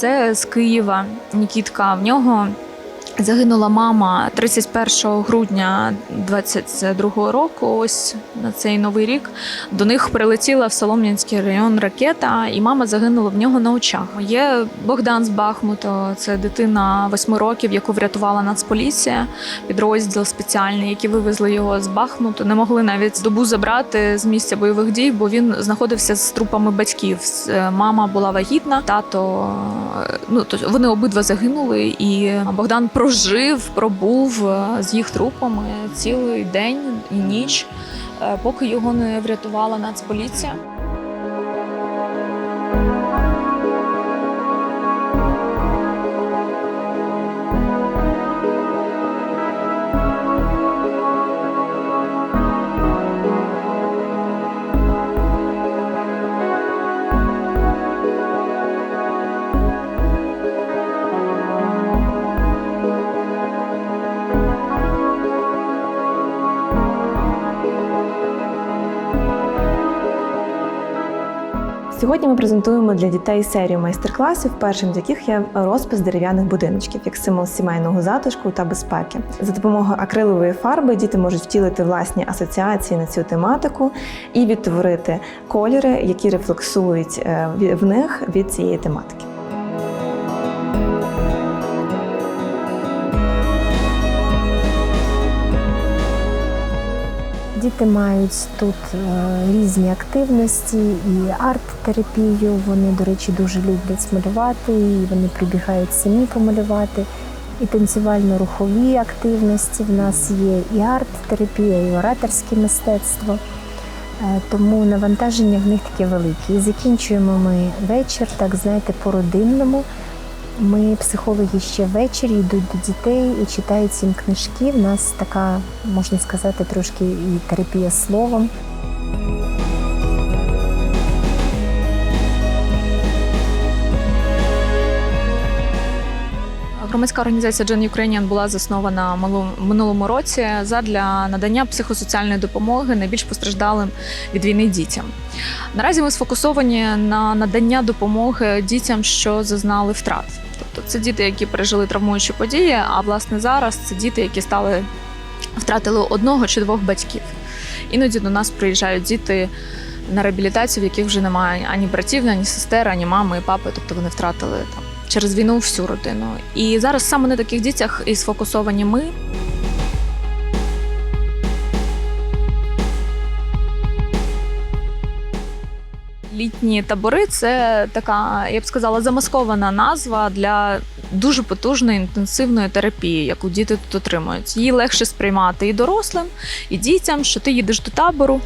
Це з Києва Нікітка. В нього загинула мама 31 грудня 22 року. Ось на цей новий рік. До них прилетіла в Солом'янський район ракета, і мама загинула в нього на очах. Є Богдан з Бахмута, це дитина 8 років, яку врятувала Нацполіція, підрозділ спеціальний, які вивезли його з Бахмуту. Не могли навіть добу забрати з місця бойових дій, бо він знаходився з трупами батьків. Е, Мама була вагітна, тато е, ну вони обидва загинули, і Богдан прожив, пробув е, з їх трупами цілий день і ніч, е, поки його не врятувала Нацполіція. Сьогодні ми презентуємо для дітей серію майстер-класів, першим з яких є розпис дерев'яних будиночків як символ сімейного затишку та безпеки. За допомогою акрилової фарби діти можуть втілити власні асоціації на цю тематику і відтворити кольори, які рефлексують е, в них від цієї тематики. Діти мають тут е, різні активності і арт-терапію. Вони, до речі, дуже люблять малювати, і вони прибігають самі помалювати. І танцювально-рухові активності в нас є, і арт-терапія, і ораторське мистецтво. Е, Тому навантаження в них таке велике. І закінчуємо ми вечір, так знаєте, по-родинному. Ми, психологи, ще ввечері йдуть до дітей і читають їм книжки. В нас така, можна сказати, трошки і терапія словом. Громадська організація Gen Ukrainian була заснована минулому році задля надання психосоціальної допомоги найбільш постраждалим від війни дітям. Наразі ми сфокусовані на надання допомоги дітям, що зазнали втрат. Тобто це діти, які пережили травмуючі події, а власне зараз це діти, які стали втратили одного чи двох батьків. Іноді до нас приїжджають діти на реабілітацію, в яких вже немає ані братів, ані сестер, ані мами і папи, тобто вони втратили там через війну всю родину. І зараз саме на таких дітях і сфокусовані ми. Літні табори це така, я б сказала, замаскована назва для дуже потужної інтенсивної терапії, яку діти тут отримують. Її легше сприймати і дорослим, і дітям, що ти їдеш до табору,